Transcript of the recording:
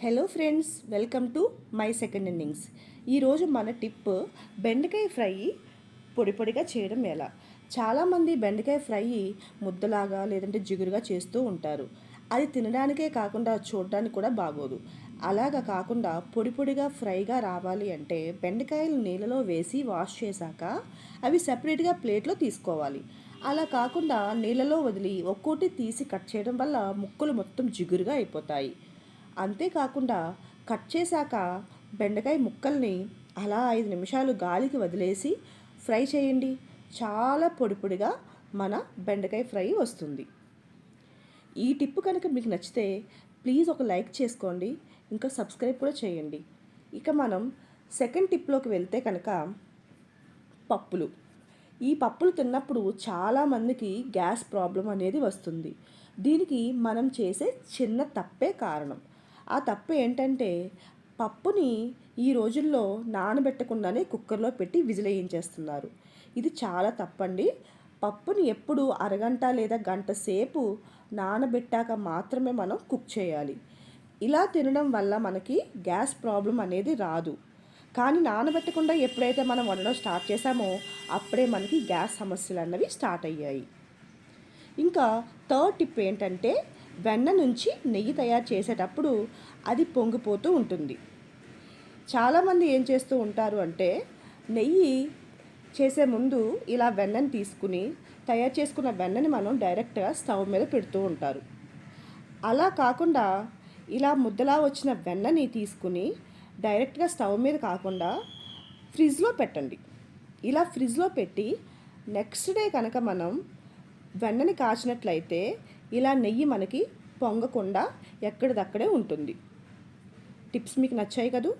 Hello friends welcome to my second innings ఈరోజు మన tip బెండకాయ ఫ్రై పొడి పొడిగా చేయడం ఎలా? చాలామంది బెండకాయ ఫ్రై ముద్దలాగా లేదంటే జిగురుగా చేస్తూ ఉంటారు. అది తినడానికే కాకుండా చూడడానికి కూడా బాగోదు. అలాగా కాకుండా పొడి పొడిగా ఫ్రైగా రావాలి అంటే బెండకాయలు నీళ్ళలో వేసి వాష్ చేశాక అవి సపరేట్గా ప్లేట్లో తీసుకోవాలి. అలా కాకుండా నీళ్ళలో వదిలి ఒక్కోటి తీసి కట్ చేయడం వల్ల ముక్కలు మొత్తం జిగురుగా అయిపోతాయి. అంతేకాకుండా కట్ చేశాక బెండకాయ ముక్కల్ని అలా ఐదు నిమిషాలు గాలికి వదిలేసి ఫ్రై చేయండి. చాలా పొడి పొడిగా మన బెండకాయ ఫ్రై వస్తుంది. ఈ టిప్ కనుక మీకు నచ్చితే ప్లీజ్ ఒక లైక్ చేసుకోండి. ఇంకా సబ్స్క్రైబ్ కూడా చేయండి. ఇక మనం సెకండ్ టిప్లోకి వెళ్తే కనుక పప్పులు. ఈ పప్పులు తిన్నప్పుడు చాలామందికి గ్యాస్ ప్రాబ్లం అనేది వస్తుంది. దీనికి మనం చేసే చిన్న తప్పే కారణం. ఆ తప్పు ఏంటంటే పప్పుని ఈ రోజుల్లో నానబెట్టకుండానే కుక్కర్లో పెట్టి విజిలేయించేస్తున్నారు ఇది చాలా తప్పండి. పప్పుని ఎప్పుడు అరగంట లేదా గంట సేపు నానబెట్టాక మాత్రమే మనం కుక్ చేయాలి. ఇలా తినడం వల్ల మనకి గ్యాస్ ప్రాబ్లం అనేది రాదు. కానీ నానబెట్టకుండా ఎప్పుడైతే మనం వండడం స్టార్ట్ చేసామో అప్పుడే మనకి గ్యాస్ సమస్యలు అన్నవి స్టార్ట్ అయ్యాయి. ఇంకా థర్డ్ టిప్ ఏంటంటే వెన్న నుంచి నెయ్యి తయారు చేసేటప్పుడు అది పొంగిపోతూ ఉంటుంది. చాలామంది ఏం చేస్తూ ఉంటారు అంటే నెయ్యి చేసే ముందు ఇలా వెన్నని తీసుకుని తయారు చేసుకున్న వెన్నని మనం డైరెక్ట్గా స్టవ్ మీద పెడుతూ ఉంటారు. అలా కాకుండా ఇలా ముద్దలా వచ్చిన వెన్నని తీసుకుని డైరెక్ట్గా స్టవ్ మీద కాకుండా ఫ్రిడ్జ్లో పెట్టండి. ఇలా ఫ్రిడ్జ్లో పెట్టి నెక్స్ట్ డే కనుక మనం వెన్నని కాచినట్లయితే ఇలా నెయ్యి మనకి పొంగకుండా ఎక్కడిదక్కడే ఉంటుంది. టిప్స్ మీకు నచ్చాయి కదూ?